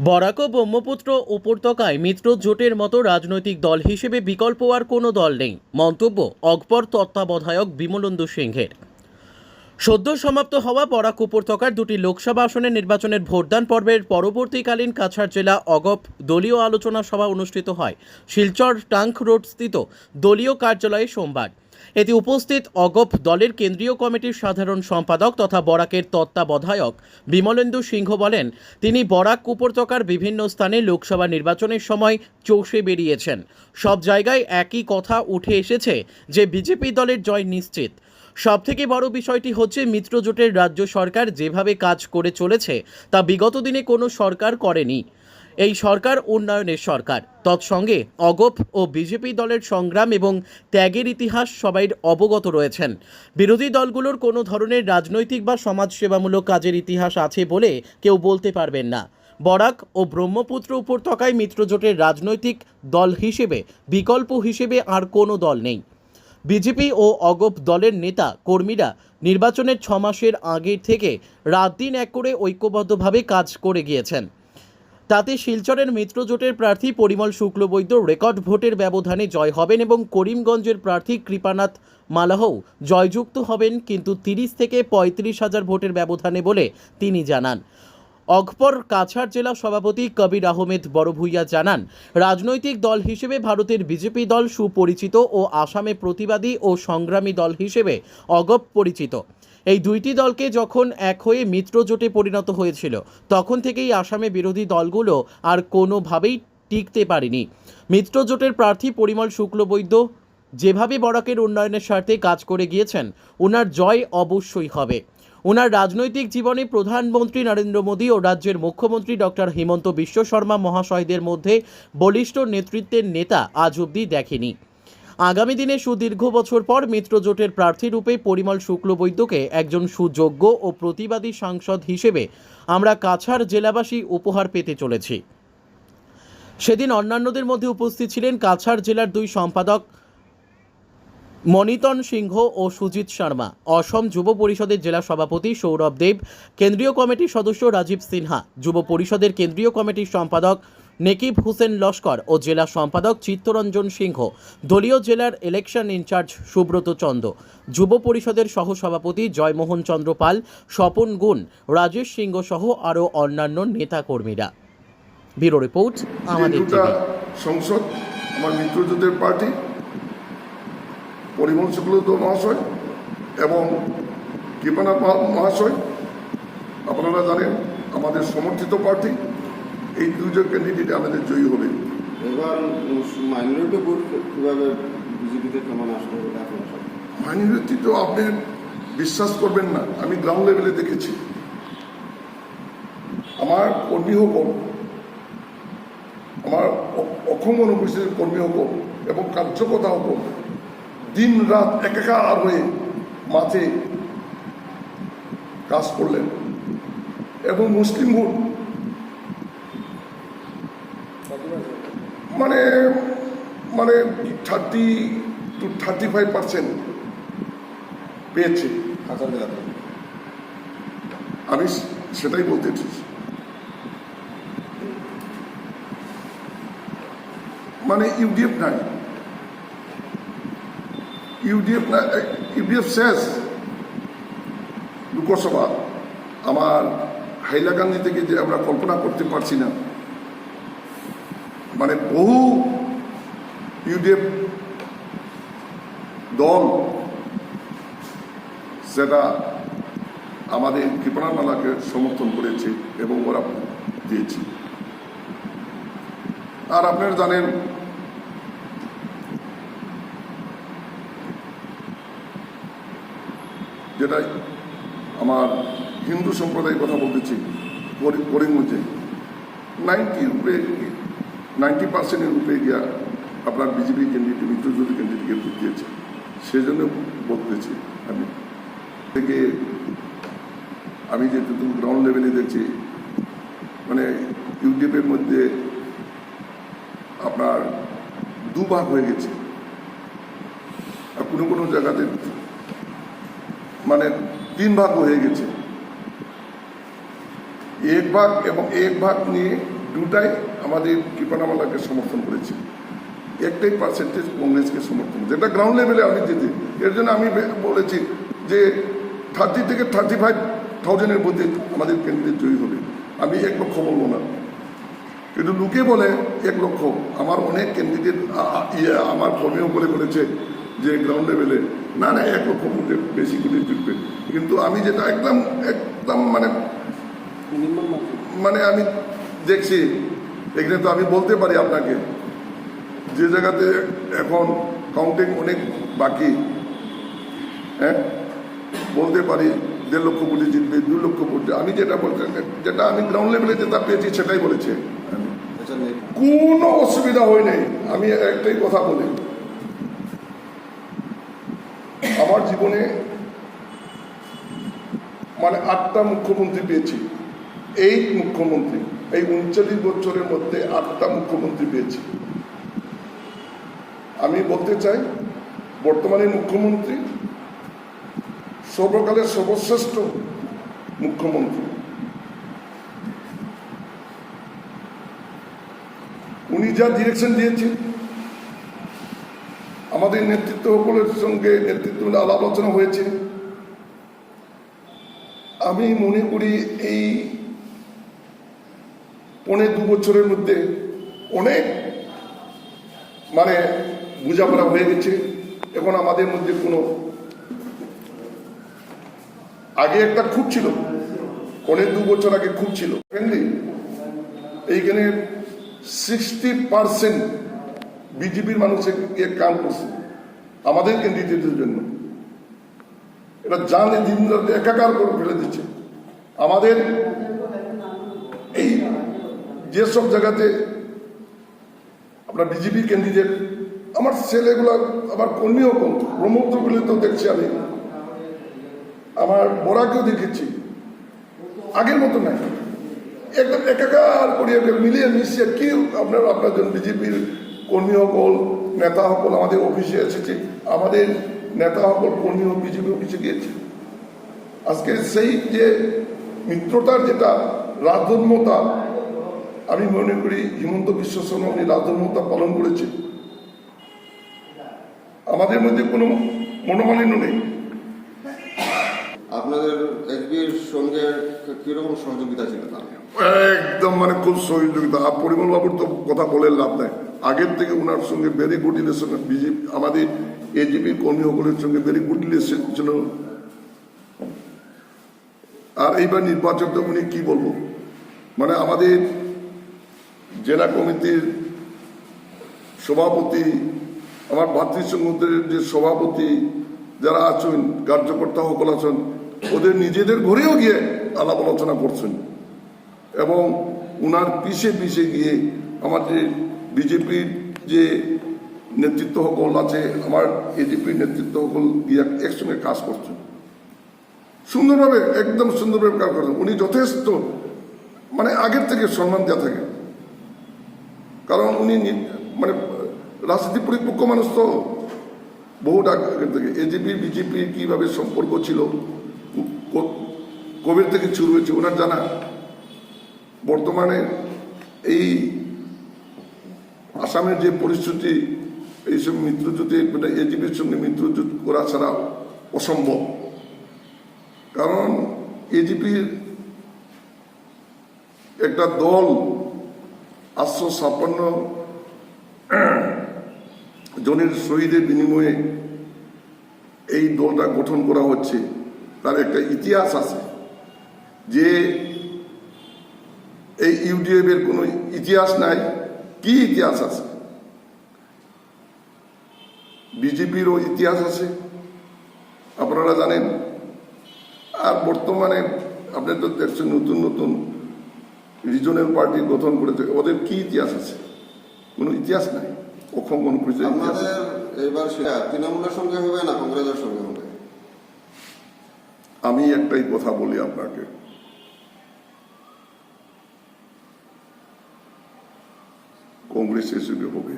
বরাক ও ব্রহ্মপুত্র উপত্যকায় মিত্র জোটের মতো রাজনৈতিক দল হিসেবে বিকল্প আর কোনো দল নেই। মন্তব্য অকপর তত্ত্বাবধায়ক বিমলেন্দু সিংহের। সদ্য সমাপ্ত হওয়া বরাক উপত্যকার দুটি লোকসভা আসনের নির্বাচনের ভোটদান পর্বের পরবর্তীকালীন কাছাড় জেলা অগপ দলীয় আলোচনা সভা অনুষ্ঠিত হয়। শিলচর টাঙ্ক রোড স্থিত দলীয় কার্যালয়ে সোমবার। এতে উপস্থিত অগপ দলের কেন্দ্রীয় কমিটির সাধারণ সম্পাদক তথা বরাকের তত্ত্বাবধায়ক বিমলেন্দু সিংহ বলেন, তিনি বরাক উপত্যকার বিভিন্ন স্থানে লোকসভা নির্বাচনের সময় চষে বেরিয়েছেন। সব জায়গায় একই কথা উঠে এসেছে যে বিজেপি দলের জয় নিশ্চিত। সবথেকে বড় বিষয়টি হচ্ছে মিত্রজোটের রাজ্য সরকার যেভাবে কাজ করে চলেছে, তা বিগত দিনে কোনো সরকার করেনি। এই সরকার উন্নয়নের সরকার। তৎসঙ্গে অগপ ও বিজেপি দলের সংগ্রাম এবং ত্যাগের ইতিহাস সবাই অবগত রয়েছেন। বিরোধী দলগুলোর কোনো ধরনের রাজনৈতিক বা সমাজসেবামূলক কাজের ইতিহাস আছে বলে কেউ বলতে পারবেন না। বরাক ও ব্রহ্মপুত্র উপত্যকায় মিত্রজোটের রাজনৈতিক দল হিসেবে, বিকল্প হিসেবে আর কোনো দল নেই। বিজেপি ও অগপ দলের নেতা, কর্মীরা নির্বাচনের ছ মাসের আগের থেকে রাত দিন এক করে ঐক্যবদ্ধভাবে কাজ করে গিয়েছেন। তাতে শিলচরের মিত্রজোটের প্রার্থী পরিমল শুক্লবৈদ্য রেকর্ড ভোটের ব্যবধানে জয় হবেন এবং করিমগঞ্জের প্রার্থী কৃপানাথ মালাহও জয়যুক্ত হবেন কিন্তু তিরিশ থেকে পঁয়ত্রিশ হাজার ভোটের ব্যবধানে বলে তিনি জানান। অগপর কাছাড় জেলা সভাপতি কবির আহমেদ বড়ভূইয়া জানান, রাজনৈতিক দল হিসেবে ভারতের বিজেপি দল সুপরিচিত ও আসামে প্রতিবাদী ও সংগ্রামী দল হিসেবে অগপ পরিচিত। এই দুইটি দলকে যখন এক হয়ে মিত্রজোটে পরিণত হয়েছিল, তখন থেকেই আসামে বিরোধী দলগুলো আর কোনোভাবেই টিকতে পারেনি। মিত্রজোটের প্রার্থী পরিমল শুক্লবৈদ্য যেভাবে বরাকের উন্নয়নের স্বার্থে কাজ করে গিয়েছেন ওনার জয় অবশ্যই হবে। ওনার রাজনৈতিক জীবনে প্রধানমন্ত্রী নরেন্দ্র মোদী ও রাজ্যের মুখ্যমন্ত্রী ডক্টর হিমন্ত বিশ্ব শর্মা মহাশয়দের মধ্যে বলিষ্ঠ নেতৃত্বের নেতা আজ অবধি দেখেনি। আগামী দিনে সুদীর্ঘ বছর পর মিত্রজোটের প্রার্থী রূপে পরিমল শুক্লবৈদ্যকে একজন সুযোগ্য ও প্রতিবাদী সাংসদ হিসেবে আমরা কাছাড় জেলাবাসী উপহার পেতে চলেছি। সেদিন অন্যান্যদের মধ্যে উপস্থিত ছিলেন কাছাড় জেলার দুই সম্পাদক মনিতন সিংহ ও সুজিত শর্মা। অসম যুব পরিষদের জেলা সভাপতি সৌরভ দেব, কেন্দ্রীয় কমিটির সদস্য রাজীব সিনহা, যুব পরিষদের কেন্দ্রীয় কমিটির সম্পাদক নেকিব হুসেন লস্কর ও জেলা সম্পাদক চিত্তরঞ্জন সিংহ। দলীয় জেলার ইলেকশন ইনচার্জ সুব্রত চন্দ। যুব পরিষদের সহসভাপতি জয়মোহন চন্দ্র পাল স্বপন গুণ রাজেশ সিংহ সহ আরও অন্যান্য নেতাকর্মীরা। ব্যুরো রিপোর্ট আমাদের সংসদ আমার মিত্রজোটের পার্টি পরিমল শুক্লদ মহাশয় এবং মহাশয়। আপনারা জানেন আমাদের সমর্থিত পার্টি। এই দুজন ক্যান্ডিডেট আমাদের জয়ী হবে। এবার মাইনরিটি ভোট কীভাবে বিজেপিতে কেমন আসবে মাইনরিটি তো আপনি বিশ্বাস করবেন না আমি গ্রাউন্ড লেভেলে দেখেছি। আমার কর্মী হকল আমার অ- অসম কর্মী হকল এবং কার্যকর্তা হকল দিন রাত একাকার হয়ে মাঠে কাজ করলেন। এবং মুসলিম ভোট মানে মানে thirty two thirty five percent পেয়েছে। কাঁচা জেলাতে আমি সেটাই বলতে চাইছি। মানে ইউডিএফ নাই। ইউডিএফ না ইউডিএফ শেষ। লোকসভা। আমার হাইলাকান্দি থেকে যে আমরা কল্পনা করতে পারছি না মানে বহু ইউডিএফ দল সেটা আমাদের কৃপণামালাকে সমর্থন করেছে এবং ওরা দিয়েছে। আর আপনারা জানেন, যেটা আমার হিন্দু সম্প্রদায়ের কথা বলতেছি, করি- করিমগঞ্জে। নাইনটি রূপে নাইনটি পার্সেন্টের রূপে গিয়া আপনার বিজেপি ক্যান্ডিডেট মিত্রজ্যোতি ক্যান্ডিডেটকে ভোট দিয়েছে। সেই জন্য বলতেছি আমি থেকে আমি যেটুকু গ্রাউন্ড লেভেলে দেখছি মানে ইউটিউবের মধ্যে আপনার দুভাগ হয়ে গেছে। আর কোনো কোনো জায়গাতে মানে তিন ভাগ হয়ে গেছে। এক ভাগ এবং এক ভাগ নিয়ে দুটাই আমাদের কৃপানামালাকে সমর্থন করেছে। একটাই পার্সেন্টেজ কংগ্রেসকে সমর্থন। যেটা গ্রাউন্ড লেভেলে আমি যেতে এর জন্য আমি বলেছি যে থার্টি থেকে থার্টি ফাইভ থাউজেন্ডের মধ্যে আমাদের ক্যান্ডিডেট জয়ী হবে। আমি এক লক্ষ বলব না। কিন্তু লোকে বলে এক লক্ষ। আমার অনেক ক্যান্ডিডেট ইয়ে আমার কর্মীও বলে বলেছে যে গ্রাউন্ড লেভেলে না না এক লক্ষ মধ্যে বেশি করে জিতবে। কিন্তু আমি যেটা একদম একদম মানে মানে আমি দেখছি, এখানে তো আমি বলতে পারি আপনাকে, যে জায়গাতে এখন কাউন্টিং অনেক বাকি হ্যাঁ? বলতে পারি দেড় লক্ষ কোটি জিতবে, দু লক্ষ কোটি আমি যেটা বলতে যেটা আমি গ্রাউন্ড লেভেলে যেটা পেয়েছি সেটাই বলেছি। কোনো অসুবিধা হয় নাই, আমি একটাই কথা বলি। আমার জীবনে মানে আটটা মুখ্যমন্ত্রী পেয়েছি এই মুখ্যমন্ত্রী। এই উনচল্লিশ বছরের মধ্যে আটটা মুখ্যমন্ত্রী পেয়েছি। আমি বলতে চাই, বর্তমানে মুখ্যমন্ত্রী সর্বকালের সর্বশ্রেষ্ঠ মুখ্যমন্ত্রী। উনি যা ডিরেকশন দিয়েছেন, আমাদের নেতৃত্ব সকলের সঙ্গে নেতৃত্ব আলোচনা হয়েছে। আমি মনে করি এই পৌনে দু বছরের মধ্যে অনেক মানে বোঝাপড়া হয়ে গেছে। এখন আমাদের মধ্যে কোনো আগে একটা খুব ছিল। অনেক দু বছর আগে খুব ছিল। এইখানে সিক্সটি পার্সেন্ট বিজেপির মানুষের ইয়ে কাম করছে আমাদের ক্যান্ডিডেটের জন্য। এটা জানে দিন একাকার করে ফেলে দিচ্ছে। আমাদের যেসব জায়গাতে আপনার বিজেপি ক্যান্ডিডেট আমার ছেলেগুলো আবার কর্মীও কম ব্রহ্মপুত্রগুলি তো দেখছি আমি। আমার বরাকেও দেখেছি। আগের মতো নাই। একদম একাকার করিয়া মিলিয়ে মিশিয়ে কি আপনার আপনার জন্য বিজেপির কর্মী সকল নেতা সকল আমাদের অফিসে এসেছে। আমাদের নেতা সকল কর্মী বিজেপি অফিসে গিয়েছে। আজকে সেই যে মিত্রতার যেটা রাজধর্মতা আমি মনে করি হিমন্ত বিশ্ব শর্মা উনি রাজধর্মতা পালন করেছে আমাদের মধ্যে কোনো মনোমালিন্য নেই। আপনাদের এসবির সঙ্গে কীরকম সহযোগিতা ছিল একদম মানে খুব সহযোগিতা। আর পরিমল বাবুর তো কথা বলে লাভ নাই। আগের থেকে ওনার সঙ্গে ভেরি গুড রিলেশন বিজেপি আমাদের এজিপি কর্মী সকলের সঙ্গে ভেরি গুড রিলেশন ছিল। আর এইবার নির্বাচন তো উনি কি বলব? মানে আমাদের জেলা কমিটির সভাপতি, আমার ভাতৃসংঘের যে সভাপতি যারা আছেন, কার্যকর্তা সকল আছেন, ওদের নিজেদের ঘরেও গিয়ে আলাপ আলোচনা করছেন। এবং উনার পিছে পিছে গিয়ে আমার যে বিজেপির যে নেতৃত্ব সকল আছে, আমার এজিপির নেতৃত্ব সকল গিয়ে একসঙ্গে কাজ করছেন। সুন্দরভাবে, একদম সুন্দরভাবে কাজ করছেন। উনি যথেষ্ট মানে আগের থেকে সম্মান দেওয়া থাকে। কারণ উনি মানে রাজনীতি পরিপক্ক মানুষ তো। বহু আগের থেকে এজিপি বিজেপি কীভাবে সম্পর্ক ছিল? ক- কবে থেকে শুরু হয়েছে, ওনার জানা। বর্তমানে এই আসামের যে পরিস্থিতি এইসব মিত্রজোটে মানে এজিপির সঙ্গে মিত্রজোট করা ছাড়া অসম্ভব। কারণ এজিপির একটা দল আটশো ছাপ্পান্ন জনের শহীদের বিনিময়ে এই দলটা গঠন করা হচ্ছে, তার একটা ইতিহাস আছে যে এই ইউডিএফ এর কোনো ইতিহাস নাই। কি ইতিহাস আছে? বিজেপিরও ইতিহাস আছে, আপনারা জানেন। আর বর্তমানে আপনি তো দেখছেন নতুন নতুন রিজনাল পার্টি গঠন করেছে ওদের কি ইতিহাস আছে? কোনো ইতিহাস নাই? অক্ষম কোনো ইতিহাস। এবার সেটা তৃণমূলের সঙ্গে হবে না কংগ্রেসের সঙ্গে হবে? আমি একটাই কথা বলি আপনাকে। কংগ্রেসের সঙ্গে হবে।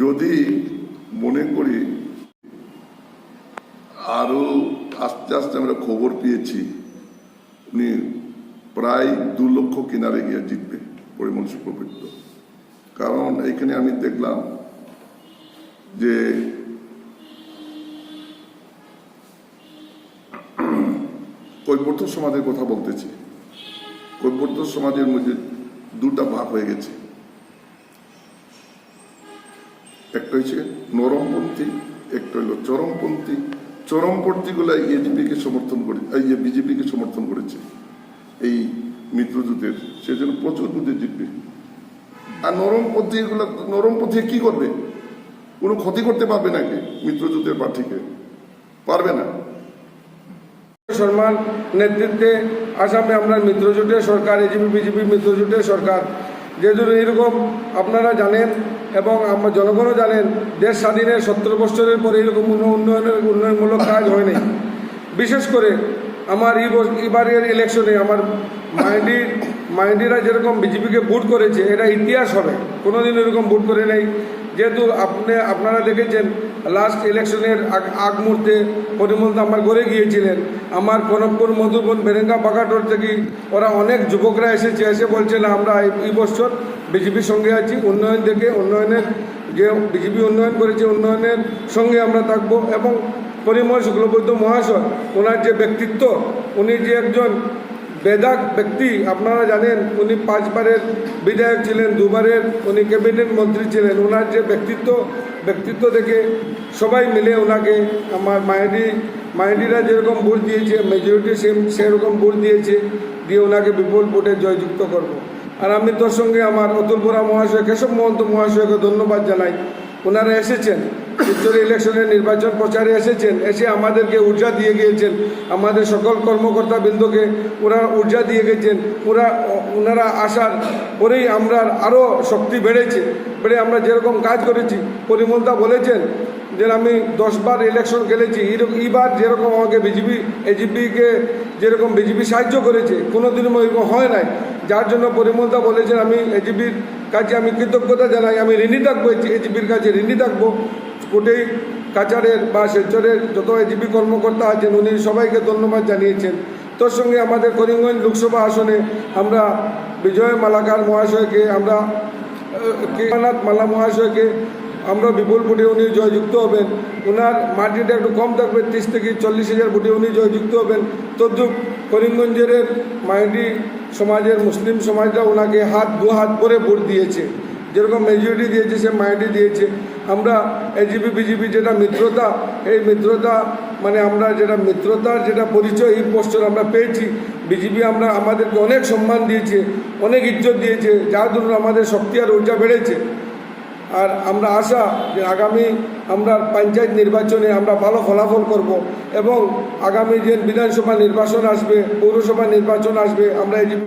যদি মনে করি আরও আস্তে আস্তে আমরা খবর পেয়েছি উনি প্রায় দু লক্ষ কিনারে গিয়ে জিতবে পরিমল শুক্লবৈদ্য কারণ এখানে আমি দেখলাম যে কৈবর্ত সমাজের কথা বলতেছি। কৈবর্ত সমাজের মধ্যে দুটা ভাগ হয়ে গেছে। একটা হচ্ছে নরমপন্থী, একটা হলো চরমপন্থী। চরমপন্থীগুলো এজিপিকে সমর্থন করে, এই বিজেপিকে সমর্থন করেছে, এই মিত্রজোটের সেজন্য প্রচুর বুঝে জিতবে। আর নরমপন্থী এগুলো নরমপন্থী কি করবে? কোনো ক্ষতি করতে পারবে নাকি মিত্রজোটের প্রার্থীকে? পারবে না। শর্মার নেতৃত্বে আসামে আমরা মিত্রজোটের সরকার এজিপি বিজেপি মিত্রজোটের সরকার যেহেতু এরকম আপনারা জানেন এবং আমার জনগণও জানেন, দেশ স্বাধীনের সত্তর বছরের পরে এরকম কোনো উন্নয়নের, উন্নয়নমূলক কাজ হয়নি বিশেষ করে আমার এবারের ইলেকশনে আমার মাইন্ডি, মাইন্ডিরা যেরকম বিজেপিকে ভোট করেছে, এটা ইতিহাস হবে। কোনোদিন এরকম ভোট করে নেই। যেহেতু আপনি, আপনারা দেখেছেন লাস্ট ইলেকশনের আগ মুহূর্তে পরিমল আমার ঘরে গিয়েছিলেন। আমার কনকপুর, মধুবন, বেরেঙ্গা বাগাটোর থেকে ওরা অনেক যুবকরা এসেছে, এসে বলছে, না, আমরা এই- এই বছর বিজেপির সঙ্গে আছি, উন্নয়ন থেকে উন্নয়নের যে বিজেপি উন্নয়ন করেছে, উন্নয়নের সঙ্গে আমরা থাকব। এবং পরিমল শুক্লবৈদ্য মহাশয়, ওনার যে ব্যক্তিত্ব, উনি যে একজন বেদাক ব্যক্তি, আপনারা জানেন, উনি পাঁচবারের বিধায়ক ছিলেন, দুবারের উনি ক্যাবিনেট মন্ত্রী ছিলেন ওনার যে ব্যক্তিত্ব ব্যক্তিত্ব দেখে সবাই মিলে ওনাকে আমার মায়াডি মায়াডিরা যেরকম ভোট দিয়েছে মেজরিটি সেম সেরকম ভোট দিয়েছে, দিয়ে ওনাকে বিপুল ভোটে জয়যুক্ত করব। আর আমি তোর সঙ্গে আমার অতুল মহাশয়, কেশব মহন্ত মহাশয়কে ধন্যবাদ জানাই ওনারা এসেছেন, উত্তর ইলেকশনে নির্বাচন প্রচারে এসেছেন, এসে আমাদেরকে ঊর্জা দিয়ে গিয়েছেন। আমাদের সকল কর্মকর্তা বৃন্দকে ওরা ঊর্জা দিয়ে গেছেন ওরা, ওনারা আসার পরেই আমরা আরও শক্তি বেড়েছে। বেড়ে আমরা যেরকম কাজ করেছি, পরিমলদা বলেছেন যে আমি দশবার ইলেকশন খেলেছি। এইবার যেরকম আমাকে বিজেপি এজিপিকে যেরকম বিজেপি সাহায্য করেছে, কোনোদিনও এরকম হয় নাই। যার জন্য পরিমলদা বলেছেন, আমি এজিপির কাছে আমি কৃতজ্ঞতা জানাই, আমি ঋণী থাকব এজিপির কাছে ঋণী থাকব। কোটেই কাচারের বা শিলচরের যত এজিপি কর্মকর্তা আছেন, উনি সবাইকে ধন্যবাদ জানিয়েছেন। তোর সঙ্গে আমাদের করিমগঞ্জ লোকসভা আসনে আমরা বিজয় মালাকার মহাশয়কে, আমরা কেদারনাথ মালা মহাশয়কে, আমরা বিপুল ভোটে উনি জয়যুক্ত হবেন। ওনার মার্জিনটা একটু কম থাকবে, তিরিশ থেকে চল্লিশ হাজার ভোটে উনি জয়যুক্ত হবেন। তদ্রুপ করিমগঞ্জের মাইন্ডি সমাজের মুসলিম সমাজরা ওনাকে হাত, দু হাত করে ভোট দিয়েছে। যেরকম মেজরিটি দিয়েছে, সে মাইন্ডি দিয়েছে। আমরা এজিপি বিজেপি যেটা মিত্রতা, এই মিত্রতা মানে আমরা যেটা মিত্রতার যেটা পরিচয়, এই পোস্টার আমরা পেয়েছি। বিজেপি আমরা আমাদেরকে অনেক সম্মান দিয়েছে, অনেক ইজ্জত দিয়েছে, যার জন্য আমাদের শক্তি আর ঊর্জা বেড়েছে। আর আমরা আশা যে আগামী আমরা পঞ্চায়েত নির্বাচনে আমরা ভালো ফলাফল করব এবং আগামী যে বিধানসভা নির্বাচন আসবে, পৌরসভা নির্বাচন আসবে, আমরা এই